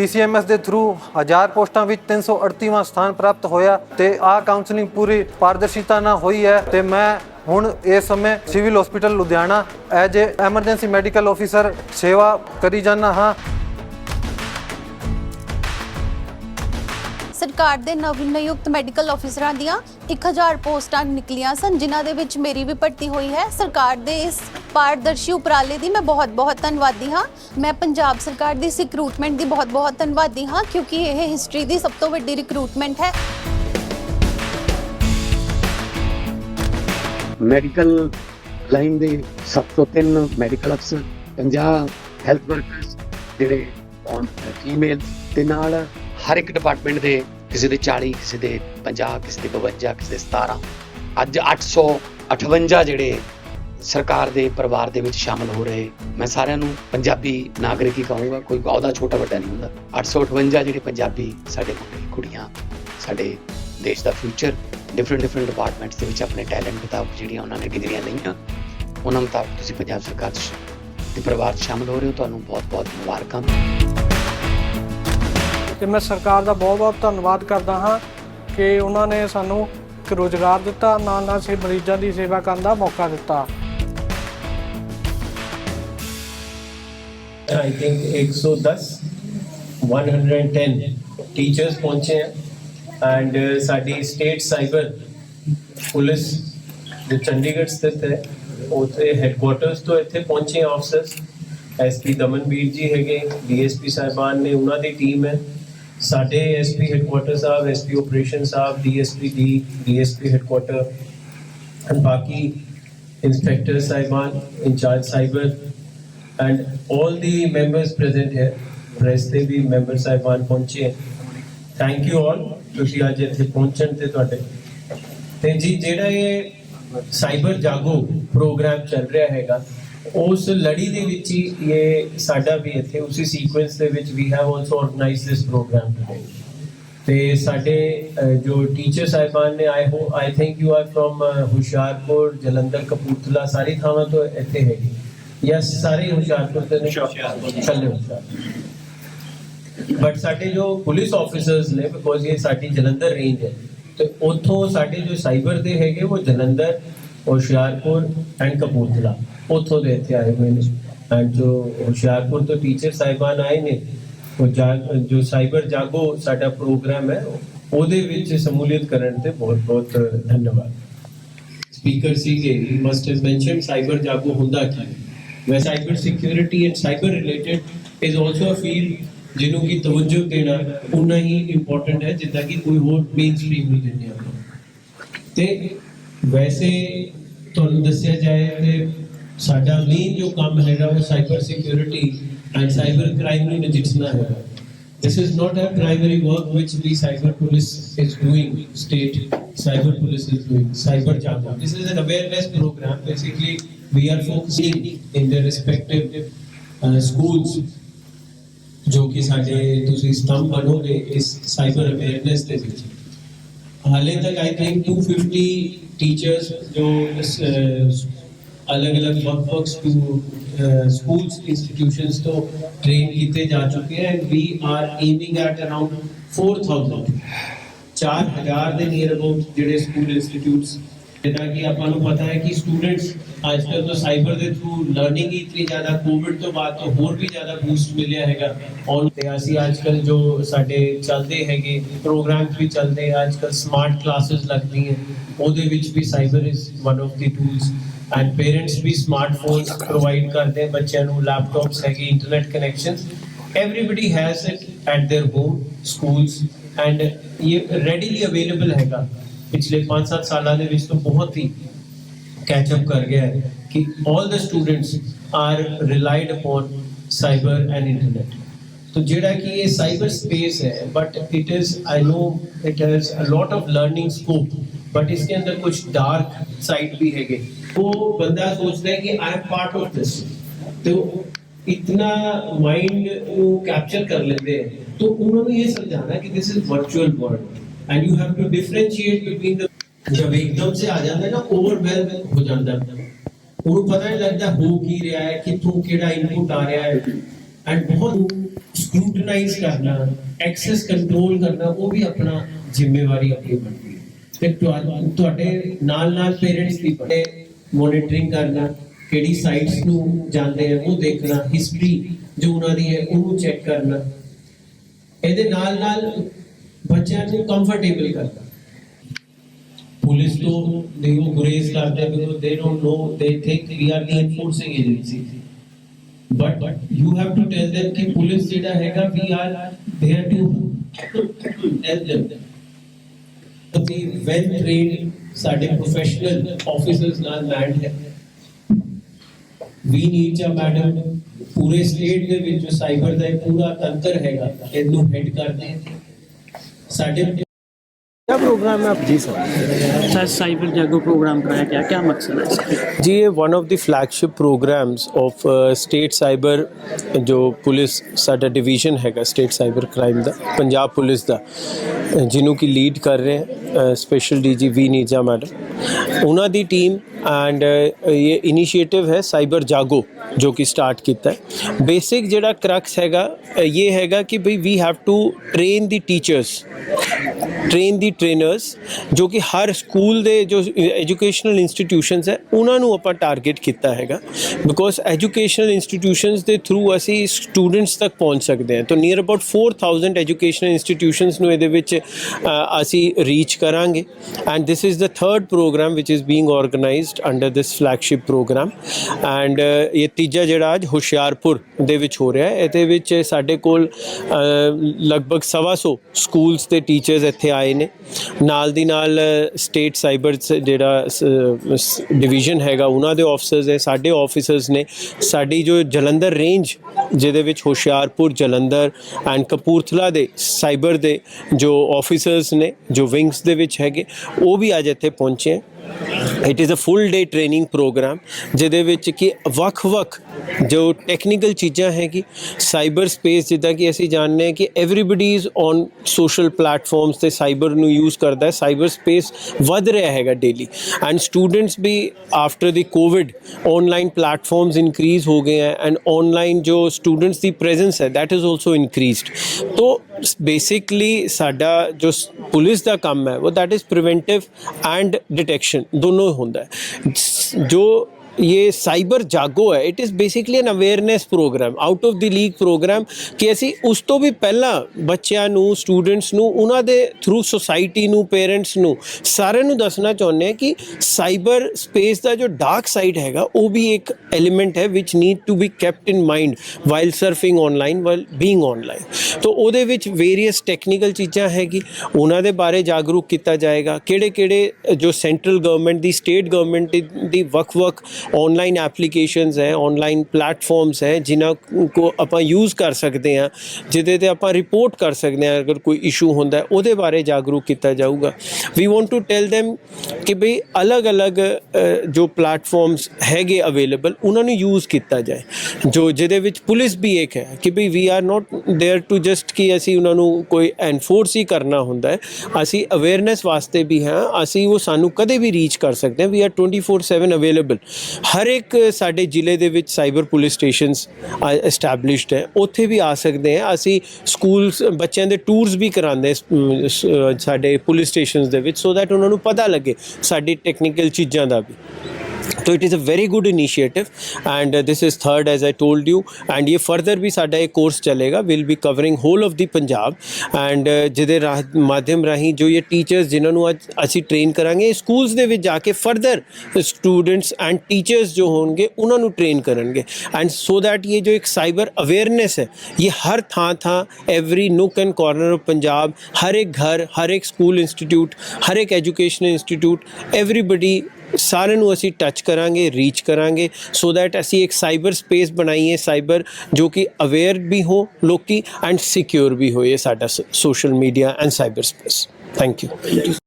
PCMS ਦੇ through 1000 ਪੋਸਟਾਂ ਵਿੱਚ 338ਵਾਂ ਸਥਾਨ ਪ੍ਰਾਪਤ ਹੋਇਆ ਤੇ ਆਹ ਕਾਉਂਸਲਿੰਗ ਪੂਰੀ ਪਾਰਦਰਸ਼ਿਤਾ ਨਾਲ ਹੋਈ ਹੈ ਤੇ ਮੈਂ ਹੁਣ ਇਸ ਸਮੇਂ civil hospital Ludhiana as a emergency medical officer ਸੇਵਾ ਕਰੀ ਜਾਂਦਾ ਹਾਂ। ਸਰਕਾਰ ਦੇ ਨਵ ਨਿਯੁਕਤ ਮੈਡੀਕਲ ਅਫਸਰਾਂ ਦੀਆਂ 1000 ਪੋਸਟਾਂ ਨਿਕਲੀਆਂ ਸਨ, ਜਿਨ੍ਹਾਂ ਦੇ ਵਿੱਚ ਮੇਰੀ ਵੀ ਭਰਤੀ ਹੋਈ ਹੈ। ਸਰਕਾਰ ਦੇ ਇਸ ਪਾਰਦਰਸ਼ੀ ਉਪਰਾਲੇ ਦੀ ਮੈਂ ਬਹੁਤ-ਬਹੁਤ ਧੰਨਵਾਦੀ ਹਾਂ। ਮੈਂ ਪੰਜਾਬ ਸਰਕਾਰ ਦੀ ਇਸ ਰਿਕਰੂਟਮੈਂਟ ਦੀ ਬਹੁਤ-ਬਹੁਤ ਧੰਨਵਾਦੀ ਹਾਂ, ਕਿਉਂਕਿ ਇਹ ਹਿਸਟਰੀ ਦੀ ਸਭ ਤੋਂ ਵੱਡੀ ਰਿਕਰੂਟਮੈਂਟ ਹੈ। ਮੈਡੀਕਲ ਲਾਈਨ ਦੇ ਸਭ ਤੋਂ ਤਿੰਨ ਮੈਡੀਕਲ ਅਫਸਰ 50 ਹੈਲਥ ਵਰਕਰਸ, ਜਿਹੜੇ ਔਨ ਫੀਮੇਲ, ਤੇ ਨਾਲ ਹਰ ਇੱਕ ਡਿਪਾਰਟਮੈਂਟ ਦੇ ਕਿਸੇ ਦੇ 40 ਕਿਸੇ ਦੇ 50 ਕਿਸੇ ਦੇ 52 ਕਿਸੇ ਦੇ 17 ਅੱਜ 858 ਜਿਹੜੇ ਸਰਕਾਰ ਦੇ ਪਰਿਵਾਰ ਦੇ ਵਿੱਚ ਸ਼ਾਮਲ ਹੋ ਰਹੇ, ਮੈਂ ਸਾਰਿਆਂ ਨੂੰ ਪੰਜਾਬੀ ਨਾਗਰਿਕ ਹੀ ਕਹੂੰਗਾ, ਕੋਈ ਅਹੁਦਾ ਛੋਟਾ ਵੱਡਾ ਨਹੀਂ ਹੁੰਦਾ। 858 ਜਿਹੜੇ ਪੰਜਾਬੀ ਸਾਡੇ ਮੁੰਡੇ, ਕੁੜੀਆਂ, ਸਾਡੇ ਦੇਸ਼ ਦਾ ਫਿਊਚਰ ਡਿਫਰੈਂਟ ਡਿਫਰੈਂਟ ਡਿਪਾਰਟਮੈਂਟਸ ਦੇ ਵਿੱਚ ਆਪਣੇ ਟੈਲੈਂਟ ਮੁਤਾਬਕ ਜਿਹੜੀਆਂ ਉਹਨਾਂ ਨੇ ਡਿਗਰੀਆਂ ਲਈਆਂ, ਉਹਨਾਂ ਮੁਤਾਬਕ ਤੁਸੀਂ ਪੰਜਾਬ ਸਰਕਾਰ 'ਚ ਦੇ ਪਰਿਵਾਰ 'ਚ ਸ਼ਾਮਲ ਹੋ ਰਹੇ ਹੋ, ਤੁਹਾਨੂੰ ਬਹੁਤ-ਬਹੁਤ ਮੁਬਾਰਕਾਂ। ਤੇ ਮੈਂ ਸਰਕਾਰ ਦਾ ਬਹੁਤ-ਬਹੁਤ ਧੰਨਵਾਦ ਕਰਦਾ ਹਾਂ ਕਿ ਉਹਨਾਂ ਨੇ ਸਾਨੂੰ ਇੱਕ ਰੋਜ਼ਗਾਰ ਦਿੱਤਾ ਨਾਲ ਨਾਲ ਸੇ ਮਰੀਜ਼ਾਂ ਦੀ ਸੇਵਾ ਕਰਨ ਦਾ ਮੌਕਾ ਦਿੱਤਾ आई थिंक 110 110 टीचर्स पहुंचे हैं एंड ਸਾਡੀ ਸਟੇਟ ਸਾਈਬਰ ਪੁਲਿਸ ਜੋ ਚੰਡੀਗੜ੍ਹ ਸਥਿਤ ਹੈ ਉਥੇ ਹੈੱਡਕੁਆਰਟਰਸ ਤੋਂ ਇੱਥੇ ਪਹੁੰਚੇ ਆਫਸਰਸ ਐਸਪੀ ਦਮਨਵੀਰ ਜੀ ਹੈਗੇ ਡੀਐਸਪੀ ਸਾਹਿਬਾਨ ਨੇ ਉਹਨਾਂ ਦੀ ਟੀਮ ਹੈ ਸਾਡੇ ਐਸਪੀ ਹੈੱਡਕੁਆਰਟਰ ਸਾਹਿਬ SP operation Sahib DSP D DSP headquarter and ਬਾਕੀ ਇੰਸਪੈਕਟਰ ਸਾਹਿਬਾਨ, incharge cyber and all the members present here, press ਦੇ ਵੀ ਮੈਂਬਰ ਸਾਹਿਬਾਨ ਪਹੁੰਚੇ ਥੈਂਕ ਯੂ ਆਲ ਤੁਸੀਂ ਅੱਜ ਇੱਥੇ ਪਹੁੰਚਣ ਤੇ ਤੁਹਾਡੇ। ਤੇ ਜੀ, ਜਿਹੜਾ ਇਹ ਸਾਈਬਰ ਜਾਗੋ ਪ੍ਰੋਗਰਾਮ ਚੱਲ ਰਿਹਾ ਹੈਗਾ ਉਸ ਲੜੀ ਦੇ ਵਿੱਚ ਹੀ ਇਹ ਸਾਡਾ ਵੀ ਇੱਥੇ ਉਸੇ ਸੀਕੁਐਂਸ ਦੇ ਵਿੱਚ we have also organized this program today ਤੇ ਸਾਡੇ ਜੋ ਟੀਚਰ ਸਾਹਿਬਾਨ ਨੇ ਆਈ ਹੋ I think you are from Hoshiarpur Jalandhar Kapurthala ਸਾਰੀ ਥਾਵਾਂ ਤੋਂ ਇੱਥੇ ਹੈਗੇ। ਯਸ ਸਾਰੇ ਹੁਸ਼ਿਆਰਪੁਰ ਦੇ ਨੇ। ਚੱਲੇ ਬਟ ਸਾਡੇ ਜੋ ਪੁਲਿਸ ਆਫੀਸਰਸ ਨੇ ਬਿਕੋਜ਼ ਇਹ ਸਾਡੀ ਜਲੰਧਰ ਰੇਂਜ ਹੈ ਤੇ ਉੱਥੋਂ ਸਾਡੇ ਜੋ ਸਾਈਬਰ ਦੇ ਹੈਗੇ ਉਹ ਜਲੰਧਰ ਹੁਸ਼ਿਆਰਪੁਰ ਐਂਡ ਕਪੂਰਥਲਾ। ਉੱਥੋਂ ਦੇ ਇੱਥੇ ਆਏ ਹੋਏ ਨੇ। ਐਂਡ ਜੋ ਹੁਸ਼ਿਆਰਪੁਰ ਤੋਂ ਟੀਚਰ ਸਾਹਿਬਾਨ ਆਏ ਨੇ, ਉਹ ਜੋ ਸਾਈਬਰ ਜਾਗੋ ਸਾਡਾ ਪ੍ਰੋਗਰਾਮ ਹੈ, ਉਹਦੇ ਵਿੱਚ ਸ਼ਮੂਲੀਅਤ ਕਰਨ ਤੇ ਬਹੁਤ ਬਹੁਤ ਧੰਨਵਾਦ। ਸਪੀਕਰ ਸੀਗੇ he must have mentioned cyber ਜਾਗੋ ਹੁੰਦਾ ਕੀ? ਹੈ cyber security and cyber related is also a field ਜਿਹਨੂੰ ਕੀ ਤਵੱਜੋ ਦੇਣਾ ਉਨਾ ਹੀ ਇੰਪੋਰਟੈਂਟ ਹੈ, ਜਿੱਦਾਂ ਕਿ ਕੋਈ ਹੋਰ ਮੇਨ ਸਟ੍ਰੀਮ ਨੂੰ ਦਿੰਦੇ ਆਪਾਂ। ਤੇ ਵੈਸੇ ਤੁਹਾਨੂੰ ਦੱਸਿਆ ਜਾਏ ਤੇ ਸਾਡਾ ਮੇਨ ਜੋ ਕੰਮ ਹੈਗਾ ਉਹ cyber security and cyber crime ਨੂੰ ਨਜਿੱਠਣਾ ਹੈਗਾ This is not a primary work which the cyber police is doing, state cyber police is doing, cyber jago. This is an awareness program. Basically, we are focusing in the respective uh, schools ਜੋ ਕਿ ਸਾਡੇ ਤੁਸੀਂ ਸਤੰਭ ਬਣੋਗੇ ਇਸ cyber awareness ਦੇ ਵਿੱਚ ਹਾਲੇ ਤੱਕ I think 250 teachers ਜੋ ਅਲੱਗ ਅਲੱਗ ਵਰਕ ਵਰਕ ਸਕੂਲਸ ਇੰਸਟੀਟਿਊਸ਼ਨਸ ਤੋਂ ਟ੍ਰੇਨ ਕੀਤੇ ਜਾ ਚੁੱਕੇ ਹੈ and we are aiming at 4000 4000 ਦੇ ਨੀਅਰ ਅਬਾਊਟ ਜਿਹੜੇ ਸਕੂਲ ਇੰਸਟੀਟਿਊਟਸ ਜਿੱਦਾਂ ਕਿ ਆਪਾਂ ਨੂੰ ਪਤਾ ਹੈ ਕਿ ਸਟੂਡੈਂਟਸ ਅੱਜ ਕੱਲ੍ਹ ਤਾਂ ਸਾਈਬਰ ਦੇ ਥਰੂ ਲਰਨਿੰਗ ਹੀ ਇਤਨੀ ਜ਼ਿਆਦਾ ਕੋਵਿਡ ਤੋਂ ਬਾਅਦ ਤੋਂ ਹੋਰ ਵੀ ਜ਼ਿਆਦਾ ਬੂਸਟ ਮਿਲਿਆ ਹੈਗਾ। ਔਰ ਤੇ ਅਸੀਂ ਅੱਜ ਕੱਲ੍ਹ ਜੋ ਸਾਡੇ ਚੱਲਦੇ ਹੈਗੇ ਪ੍ਰੋਗਰਾਮਸ ਵੀ ਚੱਲਦੇ ਆ ਅੱਜ ਕੱਲ੍ਹ ਸਮਾਰਟ ਕਲਾਸਿਸ ਲੱਗਦੀਆਂ ਉਹਦੇ ਵਿੱਚ ਵੀ cyber is one of the tools and parents we smartphones provide ਕਰਦੇ ਬੱਚਿਆਂ ਨੂੰ ਲੈਪਟਾਪਸ ਹੈਗੇ internet connections everybody has it at their home, schools, and ਇਹ readily available ਹੈਗਾ। ਪਿਛਲੇ 5-7 ਸਾਲਾਂ ਦੇ ਵਿੱਚ ਤਾਂ ਬਹੁਤ ਹੀ ਕੈਚ ਅਪ ਕਰ ਗਿਆ ਹੈ ਕਿ all the students are relied upon cyber and internet तो ਜਿਹੜਾ ਕਿ ਇਹ ਸਾਈਬਰ ਸਪੇਸ ਹੈ but it is I know it has a lot of learning scope but इसके अंदर कुछ डार्क साइड भी हैगे वो बंदा सोचता है कि I am part of this तो इतना माइंड को कैप्चर कर लेते हैं तो उन्होंने ये समझाना कि this is virtual world and you have to differentiate between the ਜਬ ਇੱਕਦਮ ਸੇ ਆ ਜਾਂਦਾ ਨਾ ਓਵਰਵੈਲਮ ਹੋ ਜਾਂਦਾ ਉਹਨੂੰ ਪਤਾ ਨਹੀਂ ਲੱਗਦਾ ਹੋ ਕੀ ਰਿਹਾ ਹੈ ਕਿੱਥੋਂ ਕਿਹੜਾ ਇਨਪੁਟ ਆ ਰਿਹਾ ਹੈ ਐਂਡ ਬਹੁਤ ਸਕ੍ਰੂਟਨਾਈਜ਼ ਕਰਨਾ ਐਕਸੈਸ ਕੰਟਰੋਲ ਕਰਨਾ ਉਹ ਵੀ ਆਪਣਾ ਜ਼ਿੰਮੇਵਾਰੀ ਆਪਣੀ ਬਣਦੀ ਹੈ ਤੇ ਤੁਹਾਡੇ ਨਾਲ ਨਾਲ ਪੇਰੈਂਟਸ ਵੀ ਬੜੇ ਮੋਨਿਟਰਿੰਗ ਕਰਨਾ ਕਿਹੜੀ ਸਾਈਟਸ ਨੂੰ ਜਾਂਦੇ ਆ ਉਹ ਦੇਖਣਾ ਹਿਸਟਰੀ ਜੋ ਉਹਨਾਂ ਦੀ ਹੈ ਉਹਨੂੰ ਚੈੱਕ ਕਰਨਾ ਇਹਦੇ ਨਾਲ ਨਾਲ ਬੱਚਿਆਂ ਨੂੰ ਕੰਫਰਟੇਬਲ ਕਰਨਾ ਪੁਲਿਸ ਤੋਂ ਦੇ ਉਹ ਗੁਰੇਜ਼ ਕਰਦੇ because they don't know they think we are the enforcing agency but you have to tell them ਕਿ ਪੁਲਿਸ ਜਿਹੜਾ ਹੈਗਾ we are there to tell them ਕਿ ਵੈਲ ਟ੍ਰੇਨਡ ਸਾਡੇ ਪ੍ਰੋਫੈਸ਼ਨਲ ਆਫੀਸਰਸ ਨਾਲ ਮੈਂਡ ਹੈ ਵੀ ਨੀਡ ਆ madam ਪੂਰੇ state ਦੇ ਵਿੱਚ ਜੋ ਸਾਈਬਰ ਦਾ ਇਹ ਪੂਰਾ ਤੰਤਰ ਹੈਗਾ ਇਹਨੂੰ ਹੈਡ ਕਰਦੇ ਨੇ ਸਾਡੇ क्या प्रोग्राम है आप जी sir sir cyber Jago program कराया क्या क्या मकसद है इसका जी ये one of the flagship programs of state cyber ਜੋ ਪੁਲਿਸ ਸਾਡਾ ਡਿਵੀਜ਼ਨ ਹੈਗਾ ਸਟੇਟ ਸਾਈਬਰ ਕ੍ਰਾਈਮ ਦਾ ਪੰਜਾਬ ਪੁਲਿਸ ਦਾ ਅ, ਜਿਹਨੂੰ ਕਿ ਲੀਡ ਕਰ ਰਹੇ ਹੈ special DG V Neeja madam ਉਹਨਾਂ ਦੀ ਟੀਮ ਐਂਡ ਇਹ ਇਨੀਸ਼ੀਏਟਿਵ ਹੈ ਸਾਈਬਰ ਜਾਗੋ ਜੋ ਕਿ ਸਟਾਰਟ ਕੀਤਾ ਹੈ। ਬੇਸਿਕ ਜਿਹੜਾ ਕਰਕਸ ਹੈਗਾ, ਇਹ ਹੈਗਾ ਕਿ ਭਈ we have to train the teachers train the trainers ਜੋ ਕਿ ਹਰ ਸਕੂਲ ਦੇ ਜੋ ਐਜੂਕੇਸ਼ਨਲ ਇੰਸਟੀਟਿਊਸ਼ਨਸ ਹੈ, ਉਹਨਾਂ ਨੂੰ ਆਪਾਂ ਟਾਰਗੇਟ ਕੀਤਾ ਹੈਗਾ। ਬਿਕੋਜ਼ ਐਜੂਕੇਸ਼ਨਲ ਇੰਸਟੀਟਿਊਸ਼ਨਸ ਦੇ ਥਰੂ ਅਸੀਂ ਸਟੂਡੈਂਟਸ ਤੱਕ ਪਹੁੰਚ ਸਕਦੇ ਹਾਂ। ਤਾਂ ਨੀਅਰ ਅਬਾਊਟ 4000 ਐਜੂਕੇਸ਼ਨਲ ਇੰਸਟੀਟਿਊਸ਼ਨਸ ਨੂੰ ਇਹਦੇ ਵਿੱਚ ਅਸੀਂ ਰੀਚ ਕਰਾਂਗੇ। And this is the third program which is being organised under this flagship program and ਇਹ ਤੀਜਾ ਜਿਹੜਾ ਅੱਜ ਹੁਸ਼ਿਆਰਪੁਰ ਦੇ ਵਿੱਚ ਹੋ ਰਿਹਾ ਹੈ। ਇਹਦੇ ਵਿੱਚ ਸਾਡੇ ਕੋਲ ਲਗਭਗ ਸਵਾ ਸੌ ਸਕੂਲਸ ਦੇ ਟੀਚਰ ਟੀਚਰਸ ਇੱਥੇ ਆਏ ਨੇ। ਨਾਲ ਦੀ ਨਾਲ ਸਟੇਟ ਸਾਈਬਰ ਜਿਹੜਾ ਡਿਵੀਜ਼ਨ ਹੈਗਾ, ਉਹਨਾਂ ਦੇ ਆਫਿਸਰਸ ਹੈ ਸਾਡੇ ਆਫਿਸਰਸ ਨੇ, ਸਾਡੀ ਜੋ ਜਲੰਧਰ ਰੇਂਜ ਜਿਹਦੇ ਵਿੱਚ ਹੁਸ਼ਿਆਰਪੁਰ, ਜਲੰਧਰ ਐਂਡ ਕਪੂਰਥਲਾ ਦੇ ਸਾਈਬਰ ਦੇ ਜੋ ਆਫੀਸਰਸ ਨੇ, ਜੋ ਵਿੰਗਸ ਦੇ ਵਿੱਚ ਹੈਗੇ, ਉਹ ਵੀ ਅੱਜ ਇੱਥੇ ਪਹੁੰਚੇ it is a full day training program ਜਿਹਦੇ ਵਿੱਚ ਕਿ ਵੱਖ-ਵੱਖ ਜੋ ਟੈਕਨੀਕਲ ਚੀਜ਼ਾਂ ਹੈਗੀ ਸਾਈਬਰ ਸਪੇਸ ਜਿੱਦਾਂ ਕਿ ਅਸੀਂ ਜਾਣਦੇ ਹਾਂ ਕਿ everybody is on social platforms ਤੇ ਸਾਈਬਰ ਨੂੰ ਯੂਜ਼ ਕਰਦਾ ਹੈ ਸਾਈਬਰ ਸਪੇਸ ਵੱਧ ਰਿਹਾ ਹੈਗਾ daily and students we after the covid online platforms increase ਹੋ ਗਏ ਹੈ ਐਂਡ ਆਨਲਾਈਨ ਜੋ ਸਟੂਡੈਂਟਸ ਦੀ ਪ੍ਰੈਜ਼ੈਂਸ ਹੈ, that ਇਜ਼ also ਇਨਕਰੀਜ਼ਡ ਤੋ ਬੇਸਿਕਲੀ ਸਾਡਾ ਜੋ ਪੁਲਿਸ ਦਾ ਕੰਮ ਹੈ, ਉਹ that is preventive and detection ਦੋਨੋਂ ਹੁੰਦਾ ਹੈ। ਜੋ ਇਹ ਸਾਈਬਰ ਜਾਗੋ ਹੈ it is basically an awareness program out of the league program ਕਿ ਅਸੀਂ ਉਸ ਤੋਂ ਵੀ ਪਹਿਲਾਂ ਬੱਚਿਆਂ ਨੂੰ ਸਟੂਡੈਂਟਸ ਨੂੰ ਉਹਨਾਂ ਦੇ ਥਰੂ ਸੋਸਾਇਟੀ ਨੂੰ ਪੇਰੈਂਟਸ ਨੂੰ ਸਾਰਿਆਂ ਨੂੰ ਦੱਸਣਾ ਚਾਹੁੰਦੇ ਹਾਂ ਕਿ ਸਾਈਬਰ ਸਪੇਸ ਦਾ ਜੋ ਡਾਰਕ ਸਾਈਡ ਹੈਗਾ ਉਹ ਵੀ ਇੱਕ ਐਲੀਮੈਂਟ ਹੈ which need to be kept in mind while surfing online while being online ਤੋ ਉਹਦੇ ਵਿੱਚ ਵੇਰੀਅਸ ਟੈਕਨੀਕਲ ਚੀਜ਼ਾਂ ਹੈਗੀ ਉਹਨਾਂ ਦੇ ਬਾਰੇ ਜਾਗਰੂਕ ਕੀਤਾ ਜਾਏਗਾ ਕਿਹੜੇ ਕਿਹੜੇ ਜੋ ਸੈਂਟਰਲ ਗਵਰਨਮੈਂਟ ਦੀ ਸਟੇਟ ਗਵਰਨਮੈਂਟ ਦੀ ਵੱਖ-ਵੱਖ ਆਨਲਾਈਨ ਐਪਲੀਕੇਸ਼ਨਸ ਹੈ ਆਨਲਾਈਨ ਪਲੇਟਫਾਰਮਸ ਹੈ ਜਿਨ੍ਹਾਂ ਕੋ ਆਪਾਂ ਯੂਜ਼ ਕਰ ਸਕਦੇ ਹਾਂ ਜਿਹਦੇ ਤੇ ਆਪਾਂ ਰਿਪੋਰਟ ਕਰ ਸਕਦੇ ਹਾਂ ਅਗਰ ਕੋਈ ਇਸ਼ੂ ਹੁੰਦਾ ਹੈ ਉਹਦੇ ਬਾਰੇ ਜਾਗਰੂਕ ਕੀਤਾ ਜਾਊਗਾ we want to tell them ਕਿ ਭਈ ਅਲੱਗ-ਅਲੱਗ ਅ, ਜੋ ਪਲੇਟਫਾਰਮਸ ਹੈਗੇ ਅਵੇਲੇਬਲ ਉਹਨਾਂ ਨੂੰ ਯੂਜ਼ ਕੀਤਾ ਜਾਏ ਜੋ ਜਿਹਦੇ ਵਿੱਚ ਪੁਲਿਸ ਵੀ ਇੱਕ ਹੈ ਕਿ ਭਈ we are not there to just ਕਿ ਅਸੀਂ ਉਹਨਾਂ ਨੂੰ ਕੋਈ ਐਨਫੋਰਸ ਹੀ ਕਰਨਾ ਹੁੰਦਾ ਹੈ ਅਸੀਂ ਅਵੇਅਰਨੈਸ ਵਾਸਤੇ ਵੀ ਹਾਂ ਅਸੀਂ ਉਹ ਸਾਨੂੰ ਕਦੇ ਵੀ ਰੀਚ ਕਰ ਸਕਦੇ ਹਾਂ ਵੀ ਆਰ 24/7 ਅਵੇਲੇਬਲ ਹਰ ਇੱਕ ਸਾਡੇ ਜ਼ਿਲ੍ਹੇ ਦੇ ਵਿੱਚ ਸਾਈਬਰ ਪੁਲਿਸ ਸਟੇਸ਼ਨਸ ਐਸਟੈਬਲਿਸ਼ਡ ਹੈ। ਉੱਥੇ ਵੀ ਆ ਸਕਦੇ ਹਾਂ। ਅਸੀਂ ਸਕੂਲਸ ਬੱਚਿਆਂ ਦੇ ਟੂਰਸ ਵੀ ਕਰਾਉਂਦੇ ਸਾਡੇ ਪੁਲਿਸ ਸਟੇਸ਼ਨਸ ਦੇ ਵਿੱਚ ਸੋ ਦੈਟ ਉਹਨਾਂ ਨੂੰ ਪਤਾ ਲੱਗੇ ਸਾਡੀ ਟੈਕਨੀਕਲ ਚੀਜ਼ਾਂ ਦਾ ਵੀ। तो it is a very good initiative and this is third as I told you and ਇਹ ਫਰਦਰ ਵੀ ਸਾਡਾ ਇੱਕ ਕੋਰਸ ਚੱਲੇਗਾ will be covering whole of the Punjab and ਜਿਹਦੇ ਮਾਧਿਅਮ ਰਾਹੀਂ ਜੋ ਇਹ ਟੀਚਰਸ ਜਿਨ੍ਹਾਂ ਨੂੰ ਅੱਜ ਅਸੀਂ ਟ੍ਰੇਨ ਕਰਾਂਗੇ ਸਕੂਲਸ ਦੇ ਵਿੱਚ ਜਾ ਕੇ ਫਰਦਰ ਸਟੂਡੈਂਟਸ ਐਂਡ ਟੀਚਰਸ ਜੋ ਹੋਣਗੇ ਉਹਨਾਂ ਨੂੰ ਟ੍ਰੇਨ ਕਰਨਗੇ ਐਂਡ ਸੋ ਥੈਟ ਇਹ ਜੋ ਇੱਕ ਸਾਈਬਰ ਅਵੇਅਰਨੈਸ ਹੈ ਇਹ ਹਰ ਥਾਂ ਥਾਂ every nook and corner of Punjab ਹਰ ਇੱਕ ਘਰ ਹਰ ਇੱਕ ਸਕੂਲ ਇੰਸਟੀਟਿਊਟ ਹਰ ਇੱਕ ਐਜੂਕੇਸ਼ਨ ਇੰਸਟੀਟਿਊਟ ਐਵਰੀਬਾਡੀ ਸਾਰਿਆਂ ਨੂੰ ਅਸੀਂ ਟੱਚ ਕਰਾਂਗੇ ਰੀਚ ਕਰਾਂਗੇ ਸੋ ਦੈਟ ਅਸੀਂ ਇੱਕ ਸਾਈਬਰ ਸਪੇਸ ਬਣਾਈਏ ਸਾਈਬਰ ਜੋ ਕਿ ਅਵੇਅਰ ਵੀ ਹੋ ਲੋਕੀ ਐਂਡ ਸਿਕਿਉਰ ਵੀ ਹੋਏ ਸਾਡਾ social media and cyber space thank you